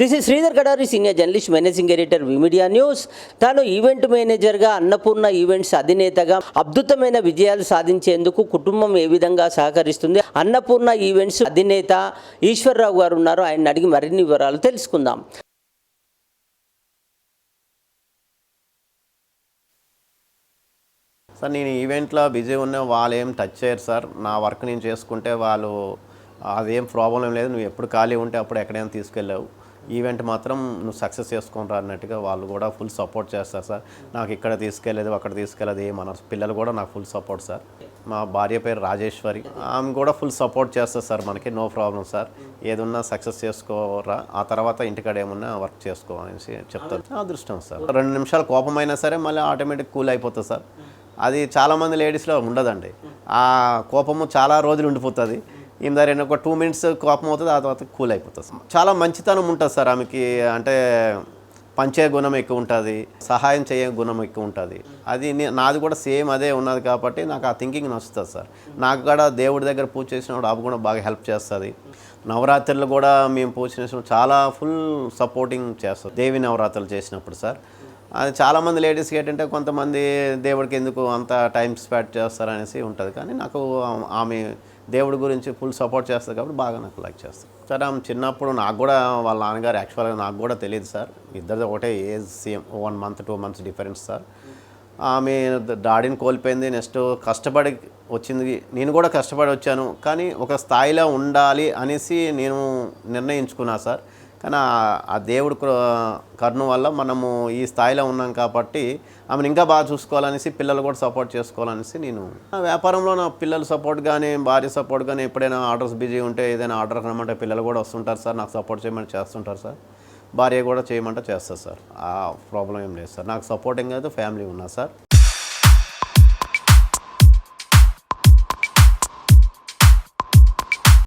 This is Sridhar Kadari senior journalist managing editor V Media news తాను event మేనేజర్గా Annapurna events అధినేతగా అద్భుతమైన విజయాలు సాధించేందుకు కుటుంబం ఏ విధంగా సహకరిస్తుంది? అన్నపూర్ణ ఈవెంట్స్ అధినేత ఈశ్వర్రావు గారు ఉన్నారు. ఆయన అడిగి మరిన్ని వివరాలు తెలుసుకుందాం. సార్ నేను ఈవెంట్లో బిజీ ఉన్న వాళ్ళు ఏం టచ్ చేయరు సార్. నా వర్క్ నేను చేసుకుంటే వాళ్ళు అదేం ప్రాబ్లం లేదు నువ్వు ఎప్పుడు ఖాళీ ఉంటే అప్పుడు ఎక్కడైనా తీసుకెళ్ళావు. ఈవెంట్ మాత్రం నువ్వు సక్సెస్ చేసుకుంటారు అన్నట్టుగా వాళ్ళు కూడా ఫుల్ సపోర్ట్ చేస్తారు సార్. నాకు ఇక్కడ తీసుకెళ్ళేది అక్కడ తీసుకెళ్ళేది మన పిల్లలు కూడా నాకు ఫుల్ సపోర్ట్ సార్. మా భార్య పేరు రాజేశ్వరి. ఆమె కూడా ఫుల్ సపోర్ట్ చేస్తారు సార్ మనకి. No problem sir. ఏదున్నా సక్సెస్ చేసుకోరా. ఆ తర్వాత ఇంటికాడ ఏమన్నా వర్క్ చేసుకో అనేసి చెప్తారు. అదృష్టం సార్. రెండు నిమిషాలు కోపమైనా సరే మళ్ళీ ఆటోమేటిక్ కూల్ అయిపోతుంది సార్. అది చాలామంది లేడీస్లో ఉండదండి. ఆ కోపము చాలా రోజులు ఉండిపోతుంది. ఈమె రెండు ఒక టూ మినిట్స్ కోపం అవుతుంది ఆ తర్వాత కూల్ అయిపోతుంది చాలా మంచితనం ఉంటుంది సార్ ఆమెకి అంటే పంచే గుణం ఎక్కువ ఉంటుంది సహాయం చేయ గుణం ఎక్కువ ఉంటుంది. అది నాది కూడా సేమ్ అదే ఉన్నది కాబట్టి నాకు ఆ థింకింగ్ నచ్చుతుంది సార్. నాకు కూడా దేవుడి దగ్గర పూజ చేసినప్పుడు అవి కూడా బాగా హెల్ప్ చేస్తుంది. నవరాత్రులు కూడా మేము పూజ చేసినప్పుడు చాలా ఫుల్ సపోర్టింగ్ చేస్తుంది దేవి నవరాత్రులు చేసినప్పుడు సార్. అది చాలామంది లేడీస్కి ఏంటంటే కొంతమంది దేవుడికి ఎందుకు అంత టైం స్పెండ్ చేస్తారనేసి ఉంటుంది. కానీ నాకు ఆమె దేవుడి గురించి ఫుల్ సపోర్ట్ చేస్తుంది కాబట్టి బాగా నాకు లైక్ చేస్తాను సార్ ఆమె చిన్నప్పుడు నాకు కూడా వాళ్ళ నాన్నగారు యాక్చువల్గా నాకు కూడా తెలియదు సార్. ఇద్దరిది ఒకటే age same one month two months difference sir. ఆమె డాడీని కోల్పోయింది నెక్స్ట్ కష్టపడి వచ్చింది. నేను కూడా కష్టపడి వచ్చాను కానీ ఒక స్థాయిలో ఉండాలి అనేసి నేను నిర్ణయించుకున్నా సార్. కానీ ఆ- దేవుడు కరుణ వల్ల మనము ఈ స్థాయిలో ఉన్నాం కాబట్టి ఆమెను ఇంకా బాగా చూసుకోవాలనేసి పిల్లలు కూడా సపోర్ట్ చేసుకోవాలనేసి నేను ఆ వ్యాపారంలో నా పిల్లలు సపోర్ట్ కానీ భార్య సపోర్ట్ కానీ ఎప్పుడైనా ఆర్డర్స్ బిజీ ఉంటే ఏదైనా ఆర్డర్ రమ్మంటే పిల్లలు కూడా వస్తుంటారు సార్ నాకు సపోర్ట్ చేయమని చేస్తుంటారు సార్. భార్య కూడా చేయమంటే చేస్తారు సార్. ఆ ప్రాబ్లం ఏం లేదు సార్. నాకు సపోర్టింగ్ అయితే ఫ్యామిలీ ఉన్నా సార్.